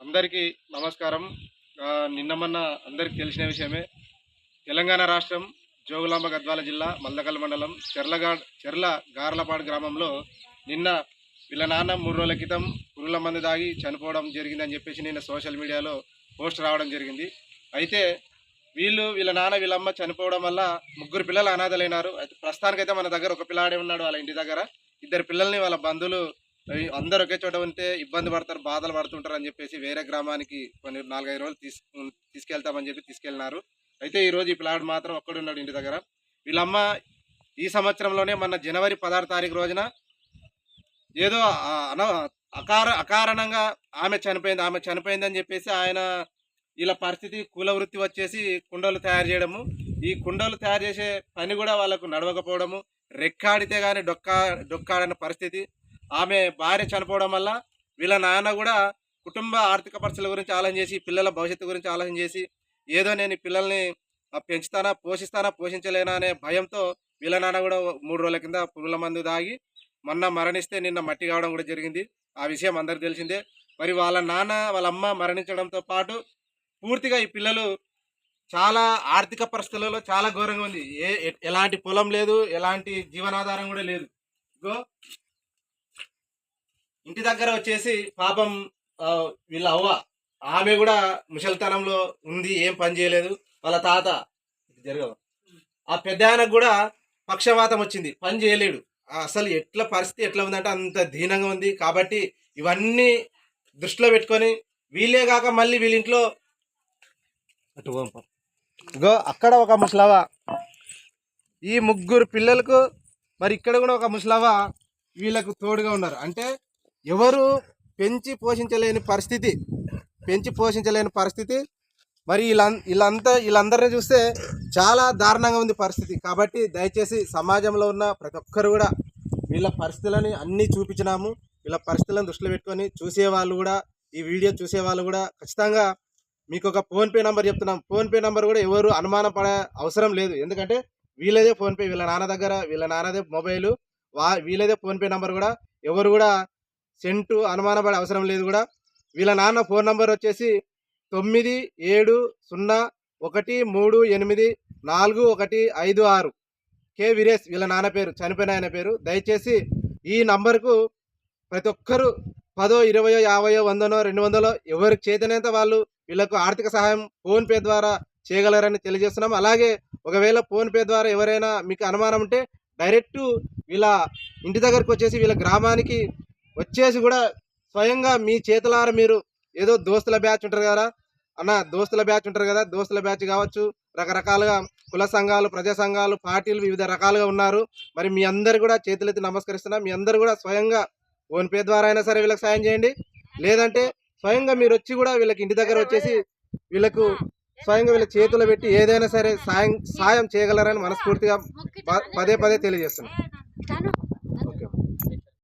అందరికీ నమస్కారం. నిన్న మొన్న అందరికీ తెలిసిన విషయమే. తెలంగాణ రాష్ట్రం జోగులాంబ గద్వాల జిల్లా మల్దకల్ మండలం చెర్లగా చెర్ల గార్లపాడు గ్రామంలో నిన్న వీళ్ళ నాన్న మూడు రోజుల క్రితం పురుగుల మంది దాగి చనిపోవడం జరిగిందని చెప్పేసి నిన్న సోషల్ మీడియాలో పోస్ట్ రావడం జరిగింది. అయితే వీళ్ళు వీళ్ళ నాన్న వీళ్ళమ్మ చనిపోవడం వల్ల ముగ్గురు పిల్లలు అనాథలైనారు. అయితే ప్రస్తుతానికైతే మన దగ్గర ఒక పిల్లాడే ఉన్నాడు వాళ్ళ ఇంటి దగ్గర. ఇద్దరు పిల్లల్ని వాళ్ళ బంధువులు అందరు ఒకే చోట ఉంటే ఇబ్బంది పడతారు బాధలు పడుతుంటారు అని చెప్పేసి వేరే గ్రామానికి కొన్ని నాలుగైదు రోజులు తీసుకు తీసుకెళ్తామని చెప్పి తీసుకెళ్ళినారు అయితే ఈరోజు ఈ పిల్లాడు మాత్రం ఒక్కడున్నాడు ఇంటి దగ్గర. వీళ్ళమ్మ ఈ సంవత్సరంలోనే మన జనవరి పదహారు తారీఖు రోజున ఏదో అకార అకారణంగా ఆమె చనిపోయింది ఆమె చనిపోయిందని చెప్పేసి ఆయన వీళ్ళ పరిస్థితి కుల వృత్తి వచ్చేసి కుండలు తయారు చేయడము. ఈ కుండలు తయారు చేసే పని కూడా వాళ్ళకు నడవకపోవడము. రెక్కాడితే కానీ డొక్కా డొక్కాడన్న పరిస్థితి. ఆమె భార్య చనిపోవడం వల్ల వీళ్ళ నాన్న కూడా కుటుంబ ఆర్థిక పరిస్థితుల గురించి ఆలోచన చేసి పిల్లల భవిష్యత్తు గురించి ఆలోచన చేసి ఏదో నేను పిల్లల్ని పెంచుతానా పోషిస్తానా పోషించలేనా అనే భయంతో వీళ్ళ నాన్న కూడా మూడు రోజుల కింద పురుగుల మందు దాగి మొన్న మరణిస్తే నిన్న మట్టి కావడం కూడా జరిగింది. ఆ విషయం అందరికి తెలిసిందే. మరి వాళ్ళ నాన్న వాళ్ళ అమ్మ మరణించడంతో పాటు పూర్తిగా ఈ పిల్లలు చాలా ఆర్థిక పరిస్థితులలో చాలా ఘోరంగా ఉంది. ఏ ఎలాంటి పొలం లేదు ఎలాంటి జీవనాధారం కూడా లేదు. ఇగో ఇంటి దగ్గర వచ్చేసి పాపం వీళ్ళ అవ్వ ఆమె కూడా ముసలితనంలో ఉంది ఏం పని చేయలేదు. వాళ్ళ తాత జరగదు. ఆ పెద్ద ఆయనకు కూడా పక్షవాతం వచ్చింది పని చేయలేడు. అసలు ఎట్లా పరిస్థితి ఎట్లా ఉందంటే అంత దీనంగా ఉంది. కాబట్టి ఇవన్నీ దృష్టిలో పెట్టుకొని వీళ్ళే కాక మళ్ళీ వీళ్ళింట్లో అటు ఇగో అక్కడ ఒక ముసలవ ఈ ముగ్గురు పిల్లలకు మరి ఇక్కడ కూడా ఒక ముసలవ వీళ్ళకు తోడుగా ఉన్నారు. అంటే ఎవరు పెంచి పోషించలేని పరిస్థితి పెంచి పోషించలేని పరిస్థితి. మరి వీళ్ళ వీళ్ళంతా వీళ్ళందరినీ చూస్తే చాలా దారుణంగా ఉంది పరిస్థితి. కాబట్టి దయచేసి సమాజంలో ఉన్న ప్రతి ఒక్కరు కూడా వీళ్ళ పరిస్థితులని అన్నీ చూపించినాము. వీళ్ళ పరిస్థితులను దృష్టిలో పెట్టుకొని చూసే వాళ్ళు కూడా ఈ వీడియో చూసే వాళ్ళు కూడా ఖచ్చితంగా మీకు ఒక ఫోన్పే నెంబర్ చెప్తున్నాం. ఫోన్పే నెంబర్ కూడా ఎవరు అనుమానం పడే అవసరం లేదు. ఎందుకంటే వీళ్ళదే ఫోన్పే వీళ్ళ నాన్న దగ్గర వీళ్ళ నాన్నదే మొబైలు వా వీళ్ళదే ఫోన్పే నెంబర్ కూడా ఎవరు కూడా సెంటు అనుమానపడే అవసరం లేదు కూడా. వీళ్ళ నాన్న ఫోన్ నంబర్ వచ్చేసి తొమ్మిది ఏడు సున్నా ఒకటి మూడు ఎనిమిది నాలుగు ఒకటి ఐదు ఆరు. కే వీరేష్ వీళ్ళ నాన్న పేరు చనిపోయిన ఆయన పేరు. దయచేసి ఈ నంబర్కు ప్రతి ఒక్కరు పదో ఇరవయో యాభయో వందనో రెండు వందలో ఎవరికి చేతనంత వాళ్ళు వీళ్ళకు ఆర్థిక సహాయం ఫోన్పే ద్వారా చేయగలరని తెలియజేస్తున్నాం. అలాగే ఒకవేళ ఫోన్పే ద్వారా ఎవరైనా మీకు అనుమానం ఉంటే డైరెక్ట్ వీళ్ళ ఇంటి దగ్గరకు వచ్చేసి వీళ్ళ గ్రామానికి వచ్చేసి కూడా స్వయంగా మీ చేతులారా మీరు ఏదో దోస్తుల బ్యాచ్ ఉంటారు కదా అన్న దోస్తుల బ్యాచ్ ఉంటారు కదా? దోస్తుల బ్యాచ్ కావచ్చు రకరకాలుగా కుల సంఘాలు ప్రజా సంఘాలు పార్టీలు వివిధ రకాలుగా ఉన్నారు. మరి మీ అందరు కూడా చేతులెత్తి నమస్కరిస్తున్నా మీ అందరు కూడా స్వయంగా ఫోన్పే ద్వారా అయినా సరే వీళ్ళకి సాయం చేయండి. లేదంటే స్వయంగా మీరు వచ్చి కూడా వీళ్ళకి ఇంటి దగ్గర వచ్చేసి వీళ్ళకు స్వయంగా వీళ్ళ చేతులు పెట్టి ఏదైనా సరే సాయం సాయం చేయగలరని మనస్ఫూర్తిగా ప- పదే పదే తెలియజేస్తున్నాం.